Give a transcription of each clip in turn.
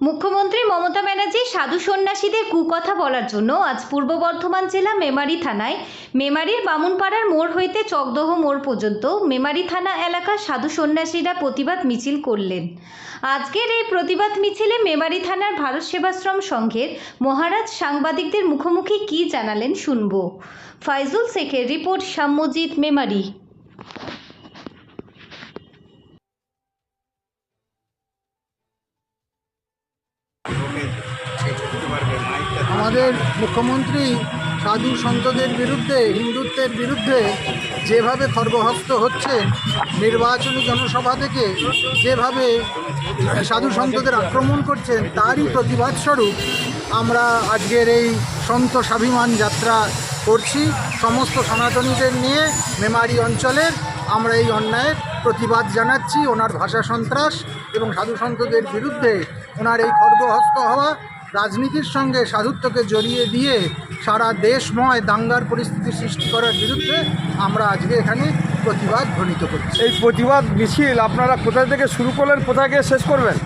মুখ্যমন্ত্রী মমতা ব্যানার্জি সাধু সন্ন্যাসীদের কুকথা বলার জন্য আজ পূর্ব বর্ধমান জেলা মেমারি থানায় মেমারির বামুনপাড়ার মোড় হইতে চকদহ মোড় পর্যন্ত মেমারি থানা এলাকার সাধু সন্ন্যাসীরা প্রতিবাদ মিছিল করলেন। আজকের এই প্রতিবাদ মিছিলে মেমারি থানার ভারত সেবাশ্রম সংঘের মহারাজ সাংবাদিকদের মুখোমুখি কী জানালেন শুনব। ফাইজুল শেখের রিপোর্ট সাম্যজিৎ মেমারি। আমাদের মুখ্যমন্ত্রী সাধু সন্তদের বিরুদ্ধে, হিন্দুত্বের বিরুদ্ধে যেভাবে খর্বহস্ত হচ্ছে, নির্বাচনী জনসভা থেকে যেভাবে সাধু সন্তদের আক্রমণ করছেন তারই প্রতিবাদ স্বরূপ আমরা আজকের এই সন্ত স্বাভিমান যাত্রা করছি। সমস্ত সনাতনীদের নিয়ে মেমারি অঞ্চলের আমরা এই অন্যায়ের প্রতিবাদ জানাচ্ছি। ওনার ভাষা সন্ত্রাস এবং সাধু সন্তদের বিরুদ্ধে ওনার এই খর্বহস্ত হওয়া রাজনীতির সঙ্গে সাধুত্বকে জড়িয়ে দিয়ে সারা দেশময় দাঙ্গার পরিস্থিতি সৃষ্টি করার বিরুদ্ধে আমরা আজকে এখানে প্রতিবাদ ধ্বনিত করছি। এই প্রতিবাদ মিছিল আপনারা কোথায় থেকে শুরু করলেন কোথায় গিয়ে শেষ করবেন?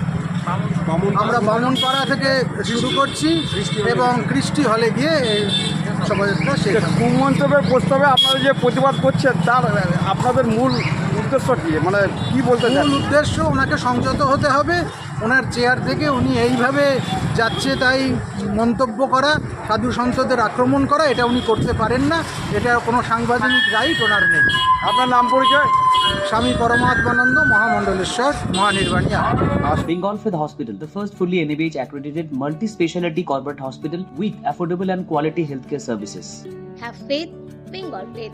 আমরা বামনপাড়া থেকে শুরু করছি এবং কৃষ্টি হলে গিয়ে এই শোভাযাত্রা শেষ। কুমন্তব্যের প্রস্তাবে আপনারা যে প্রতিবাদ করছেন তার আপনাদের মূল উদ্দেশ্য কি? মানে কি বলতে মূল উদ্দেশ্য ওনাকে সংযত হতে হবে ওনার চেয়ার থেকে উনি এইভাবে যাচ্ছে তাই মন্তব্য করা সাধু সংসদের আক্রমণ করা এটা উনি করতে পারেন না। এটা কোনো সাংবাদিক রাইট ওনার নেই। আপনার নাম পরিচয়? Swami Paramatmananda Mahamandaleshwar Mahanirvani Bengal faith hospital the first fully NABH accredited multi speciality corporate hospital with affordable and quality health care services have faith Bengal faith